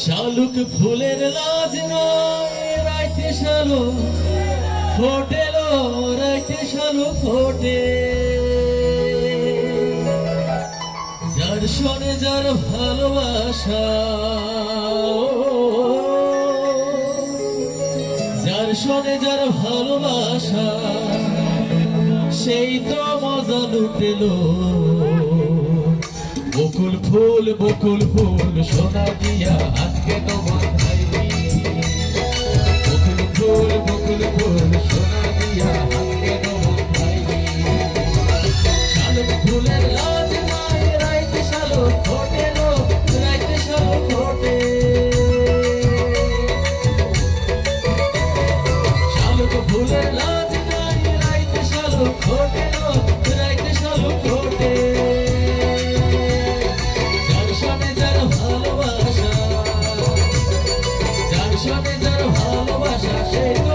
শালুক ফুলের লাজ নয়, রাইতে শালু ফোটেল, রাইতে শালু ফোটে। যার শোনে যার ভালোবাসা, যার শোনে যার ভালোবাসা, সেই তো মজা লুটেলো। বকুল ফুল বকুল ফুল, সোনা দিয়া আজকে তোমার বকুল ফুল বকুল ফুল, সোনা দিয়া আজকে Hey.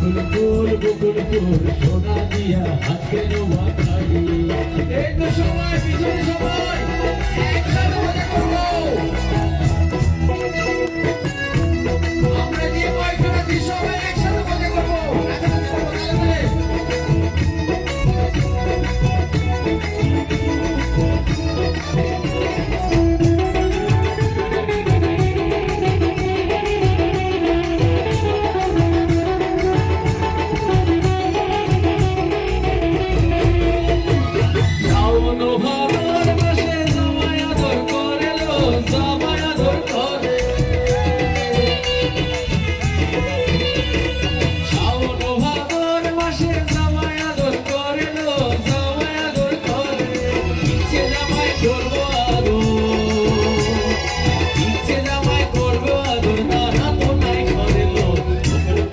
বকুল ফুল বকুল ফুল, সোনা দিয়া হাত কেন মাথায় এই তো সময়, পিছনে সময়। একসাথে মজা করব।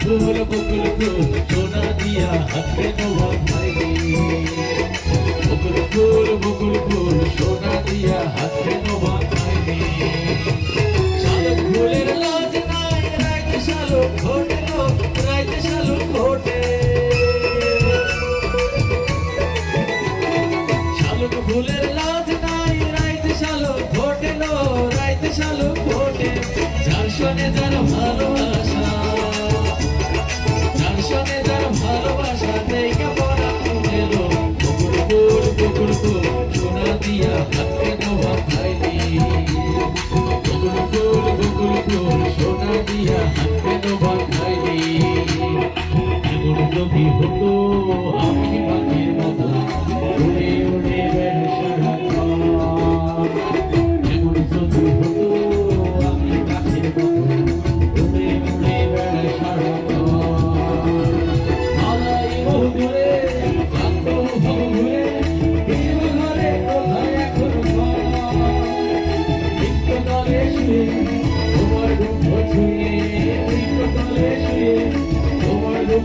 ফুল বকুল ফুল, সোনা দিয়া হাতে নোয়া ভাইরে। বকুল ফুল বকুল ফুল, সোনা দিয়া হাতে নোয়া ভাইরে। শালুক ফুলের লাজ নাই, রাইতে শালুক ঘটে রাইতে শালুক ঘটে শালুক ফুলের যদি হতো আমি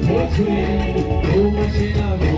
Thank you.